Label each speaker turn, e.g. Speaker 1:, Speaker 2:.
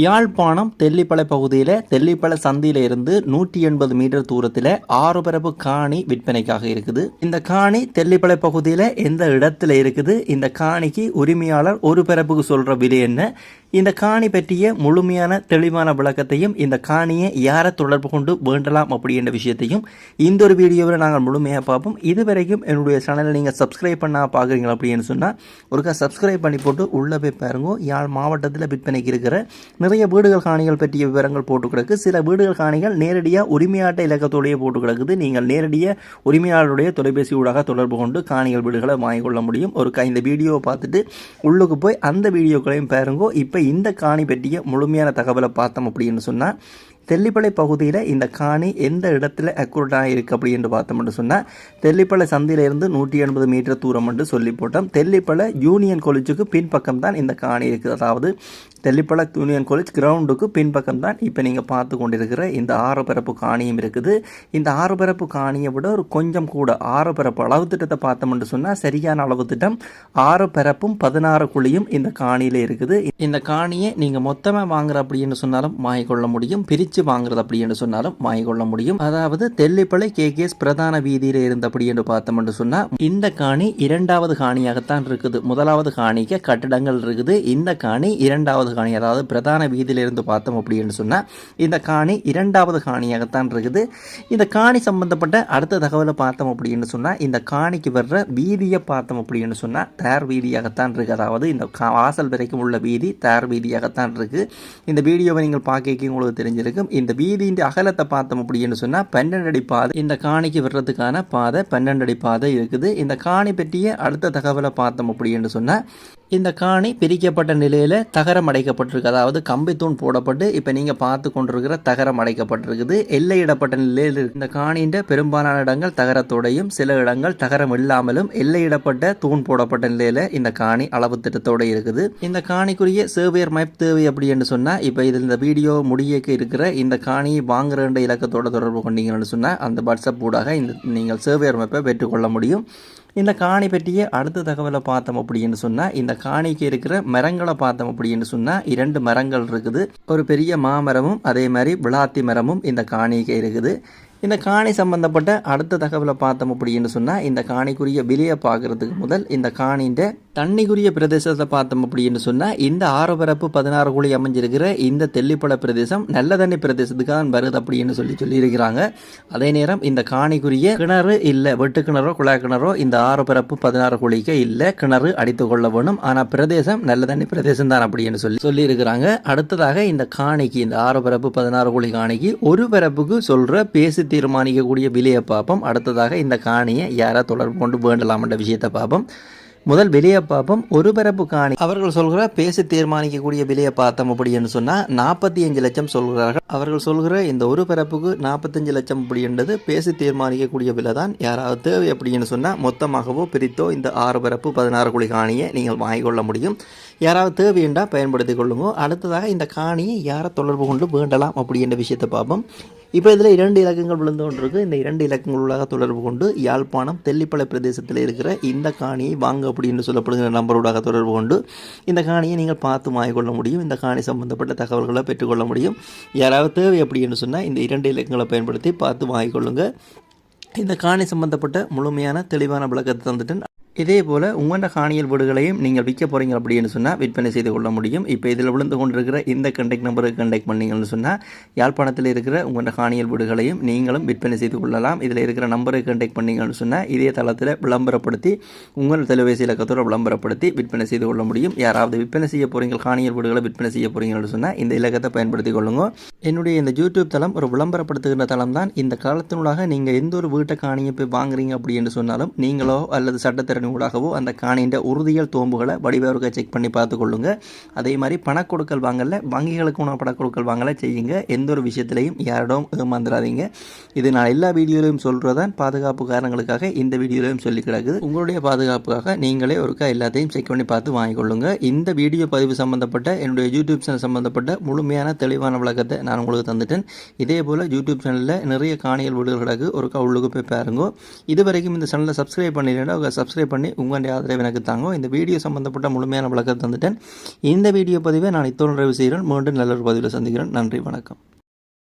Speaker 1: யாழ்ப்பாணம் தெல்லிப்பளை பகுதியில் தெல்லிப்பளை சந்தியில இருந்து நூற்றி எண்பது மீட்டர் தூரத்தில் ஆறு பரப்பு காணி விற்பனைக்காக இருக்குது. இந்த காணி தெல்லிப்பளை பகுதியில் எந்த இடத்துல இருக்குது? இந்த காணிக்கு உரிமையாளர் ஒரு பரப்புக்கு சொல்கிற விலை என்ன? இந்த காணி பற்றிய முழுமையான தெளிவான விளக்கத்தையும் இந்த காணியை யாரை தொடர்பு கொண்டு வேண்டலாம் அப்படின்ற விஷயத்தையும் இந்த ஒரு வீடியோவில் நாங்கள் முழுமையாக பார்ப்போம். இதுவரைக்கும் என்னுடைய சேனலை நீங்கள் சப்ஸ்கிரைப் பண்ணால் பார்க்குறீங்களா அப்படின்னு சொன்னால் ஒருக்கா சப்ஸ்கிரைப் பண்ணி போட்டு உள்ளே போய் பாருங்க. யாழ் மாவட்டத்தில் விற்பனைக்கு இருக்கிற நிறைய வீடுகள் காணிகள் பற்றிய விவரங்கள் போட்டு கிடக்கு. சில வீடுகள் காணிகள் நேரடியாக உரிமையாட்ட இலக்கத்தோடையே போட்டு கிடக்குது. நீங்கள் நேரடியாக உரிமையாளருடைய தொலைபேசி ஊடாக தொடர்பு கொண்டு காணிகள் வீடுகளை வாங்கிக்கொள்ள முடியும். ஒரு இந்த வீடியோவை பார்த்துட்டு உள்ளுக்கு போய் அந்த வீடியோக்களையும் பாருங்க. இப்போ இந்த காணி பற்றிய முழுமையான தகவலை பார்த்தோம் அப்படின்னு சொன்னால் தெல்லிப்பளை பகுதியில் இந்த காணி எந்த இடத்துல அக்குரட்டாக இருக்குது அப்படின்னு பார்த்தோம்னு சொன்னால் தெல்லிப்பளை சந்தையிலிருந்து நூற்றி எண்பது மீட்டர் தூரம் என்று சொல்லி போட்டோம். தெல்லிப்பளை யூனியன் காலேஜுக்கு பின்பக்கம் தான் இந்த காணி இருக்குது. அதாவது தெல்லிப்பளை யூனியன் காலேஜ் கிரவுண்டுக்கு பின்பக்கம் தான் இப்போ நீங்கள் பார்த்து கொண்டிருக்கிற இந்த ஆறு பரப்பு காணியும் இருக்குது. இந்த ஆறு பரப்பு காணியை விட ஒரு கொஞ்சம் கூட ஆறு பரப்பு அளவு திட்டத்தை பார்த்தோம்னு சொன்னால் சரியான அளவு திட்டம் ஆறு பரப்பும் பதினாறு குழியும் இந்த காணியில் இருக்குது. இந்த காணியை நீங்கள் மொத்தமாக வாங்குற அப்படின்னு சொன்னாலும் வாங்கிக்கொள்ள முடியும். பிரித்து வாங்குறது அப்படின்னு சொன்னாலும் வாங்கிக்கொள்ள முடியும். அதாவது தெல்லிப்பளை கேகேஎஸ் பிரதான வீதியில் இருந்த அப்படி என்று பார்த்தோம்னு சொன்னால் இந்த காணி இரண்டாவது காணியாகத்தான் இருக்குது. முதலாவது காணிக்கு கட்டிடங்கள் இருக்குது. இந்த காணி இரண்டாவது காணி அதாவது பிரதான வீதியில் இருந்து பார்த்தோம் அப்படின்னு சொன்னால் இந்த காணி இரண்டாவது காணியாகத்தான் இருக்குது. இந்த காணி சம்பந்தப்பட்ட அடுத்த தகவலை பார்த்தோம் அப்படின்னு சொன்னால் இந்த காணிக்கு வர்ற வீதியை பார்த்தோம் அப்படின்னு சொன்னால் தேர் வீதியாகத்தான் இருக்குது அதாவது இந்த கா- வாசல் வரைக்கும் உள்ள வீதி தேர் வீதியாகத்தான் இருக்குது இந்த வீடியோவை நீங்கள் பார்க்க உங்களுக்கு தெரிஞ்சிருக்கும் இந்த வீதியின் அகலத்தை பார்த்தோம் அப்படின்னு சொன்னால் பன்னெண்டு அடி பாதை. இந்த காணிக்கு விடுறதுக்கான பாதை பன்னெண்டு அடி பாதை இருக்குது. இந்த காணி பற்றிய அடுத்த தகவலை பார்த்தோம் அப்படின்னு சொன்னால் இந்த காணி பிரிக்கப்பட்ட நிலையில் தகரம் அடைக்கப்பட்டிருக்கு. அதாவது கம்பித்தூண் போடப்பட்டு இப்போ நீங்கள் பார்த்து கொண்டிருக்கிற தகரம் அடைக்கப்பட்டிருக்குது. எல்லையிடப்பட்ட நிலையில் இந்த காணின்ற பெரும்பாலான இடங்கள் தகரத்தோடையும் சில இடங்கள் தகரம் இல்லாமலும் எல்லையிடப்பட்ட தூண் போடப்பட்ட நிலையில் இந்த காணி அளவு திட்டத்தோடு இருக்குது. இந்த காணிக்குரிய சேவியர் மைப் தேவை அப்படின்னு சொன்னால் இப்போ இதில் இந்த வீடியோ முடியக்கு இருக்கிற இந்த காணியை வாங்குற இலக்கத்தோட தொடர்பு கொண்டீங்கன்னு சொன்னால் அந்த வாட்ஸ்அப் ஊடாக இந்த நீங்கள் சேவியர் மைப்பை பெற்றுக்கொள்ள முடியும். இந்த காணி பற்றிய அடுத்த தகவலை பார்த்தோம் அப்படின்னு சொன்னால் இந்த காணிக்கு இருக்கிற மரங்களை பார்த்தோம் அப்படின்னு சொன்னால் இரண்டு மரங்கள் இருக்குது. ஒரு பெரிய மாமரமும் அதே மாதிரி விளாத்தி மரமும் இந்த காணிக்கு இருக்குது. இந்த காணி சம்பந்தப்பட்ட அடுத்த தகவலை பார்த்தோம் அப்படின்னு சொன்னால் இந்த காணிக்குரிய விலையை பார்க்கறதுக்கு முதல் இந்த காணின்ற தண்ணிக்குரிய பிரதேசத்தை பார்த்தோம் அப்படின்னு சொன்னால் இந்த ஆறு பரப்பு பதினாறு குழி அமைஞ்சிருக்கிற இந்த தெல்லிப்பட பிரதேசம் நல்ல தண்ணி பிரதேசத்துக்கு தான் வருது அப்படின்னு சொல்லி சொல்லியிருக்கிறாங்க. அதே நேரம் இந்த காணிக்குரிய கிணறு இல்லை வெட்டு கிணறோ குழாய் கிணறோ இந்த ஆறு பரப்பு பதினாறு குழிக்கு இல்லை கிணறு அடித்து கொள்ள வேணும். ஆனால் பிரதேசம் நல்ல தண்ணி பிரதேசம் தான் அப்படின்னு சொல்லி சொல்லியிருக்கிறாங்க. அடுத்ததாக இந்த காணிக்கு இந்த ஆறு பரப்பு பதினாறு குழி காணிக்கு ஒரு பரப்புக்கு சொல்கிற பேசி தீர்மானிக்கக்கூடிய விலையை பார்ப்போம். அடுத்ததாக இந்த காணியை யாராக தொடர்பு கொண்டு வேண்டலாம்ன்ற விஷயத்தை பார்ப்போம். முதல் விலையை பார்ப்போம். ஒரு பரப்பு காணி. அவர்கள் சொல்கிற பேசி தீர்மானிக்கக்கூடிய விலையை பார்த்தோம் அப்படின்னு சொன்னால் நாற்பத்தி அஞ்சு லட்சம் சொல்கிறார்கள். அவர்கள் சொல்கிற இந்த ஒரு பரப்புக்கு நாற்பத்தஞ்சு லட்சம் அப்படின்றது பேசி தீர்மானிக்கக்கூடிய விலை தான் யாராவது தேவை அப்படின்னு சொன்னால் மொத்தமாகவோ பிரித்தோ இந்த ஆறு பரப்பு பதினாறு குழி காணியை நீங்கள் வாங்கிக்கொள்ள முடியும். யாராவது தேவையுண்டா பயன்படுத்தி கொள்ளுங்க. அடுத்ததாக இந்த காணியை யாரை தொடர்பு கொண்டு வேண்டலாம் அப்படின்ற விஷயத்தை பார்ப்போம். இப்போ இதில் இரண்டு இலக்கங்கள் விழுந்து கொண்டிருக்கு. இந்த இரண்டு இலக்கங்களூடாக தொடர்பு கொண்டு யாழ்ப்பாணம் தெல்லிப்பளை பிரதேசத்தில் இருக்கிற இந்த காணியை வாங்க அப்படின்னு சொல்லப்படுகிற நம்பரோடாக தொடர்பு கொண்டு இந்த காணியை நீங்கள் பார்த்து வாங்கிக்கொள்ள முடியும். இந்த காணி சம்பந்தப்பட்ட தகவல்களை பெற்றுக்கொள்ள முடியும். யாராவது தேவை அப்படின்னு சொன்னால் இந்த இரண்டு இலக்கங்களை பயன்படுத்தி பார்த்து வாங்கிக்கொள்ளுங்கள் இந்த காணி சம்பந்தப்பட்ட முழுமையான தெளிவான விளக்கத்தை தந்துட்டேன் இதே போல் உங்களோட காணியல் வீடுகளையும் நீங்கள் விற்க போகிறீங்க அப்படின்னு சொன்னால் விற்பனை செய்து கொள்ள முடியும். இப்போ இதில் விழுந்து கொண்டிருக்கிற இந்த கண்டெக்ட் நம்பருக்கு கண்டெக்ட் பண்ணீங்கன்னு சொன்னால் யாழ்ப்பாணத்தில் இருக்கிற உங்களோட காணியல் வீடுகளையும் நீங்களும் விற்பனை செய்து கொள்ளலாம். இதில் இருக்கிற நம்பருக்கு கண்டெக்ட் பண்ணீங்கன்னு சொன்னால் இதே தளத்தில் விளம்பரப்படுத்தி உங்கள் தொலைபேசி இலக்கத்தோட விளம்பரப்படுத்தி விற்பனை செய்து கொள்ள முடியும். யாராவது விற்பனை செய்ய போகிறீங்க காணியல் வீடுகளை விற்பனை செய்ய போகிறீங்கன்னு சொன்னால் இந்த இலக்கத்தை பயன்படுத்தி கொள்ளுங்க. என்னுடைய இந்த யூடியூப் தளம் ஒரு விளம்பரப்படுத்துகிற தளம் தான் இந்த காலத்தினூடாக நீங்கள் எந்த ஒரு வீட்டை காணியை போய் வாங்குறீங்க அப்படின்னு சொன்னாலும் நீங்களோ அல்லது சட்டத்திறன் ஊடாகவோ அந்த காணின்ற உறுதியல் தோம்புகளை வடிவருக்க செக் பண்ணி பார்த்து கொள்ளுங்க அதே மாதிரி பணக்கொடுக்கல் வாங்கல வங்கிகளுக்கு உணவு பணக்கொடுக்கல் வாங்கல செய்யுங்க. எந்த ஒரு விஷயத்திலையும் யாரிடம் ஏமாந்துடாதீங்க இது நான் எல்லா வீடியோலையும் சொல்கிறதான் பாதுகாப்பு காரணங்களுக்காக இந்த வீடியோலையும் சொல்லி கிடக்குது. உங்களுடைய பாதுகாப்புக்காக நீங்களே ஒருக்கா எல்லாத்தையும் செக் பண்ணி பார்த்து வாங்கிக்கொள்ளுங்க. இந்த வீடியோ பதிவு சம்பந்தப்பட்ட என்னுடைய யூடியூப் சேனல் சம்பந்தப்பட்ட முழுமையான தெளிவான விளக்கத்தை நான் உங்களுக்கு தந்துட்டேன். இதே போல் யூடியூப் சேனலில் நிறைய காணிகள் வீடுகள் கிடக்கு. ஒருக்கா உள்ளுக்கு போய் பாருங்க. இது வரைக்கும் இந்த சேனலை சப்ஸ்கிரைப் பண்ணிடுங்க சப்ஸ்கிரைப் பண்ணி உங்களுடைய ஆதரவு எனக்கு தாங்க. இந்த வீடியோ சம்பந்தப்பட்ட முழுமையான விளக்கத்தை தந்துட்டேன். இந்த வீடியோ பதிவை நான் இத்தோடு நிறைவு செய்கிறேன். மீண்டும் நல்ல ஒரு பதிவில் சந்திக்கிறேன். நன்றி வணக்கம்.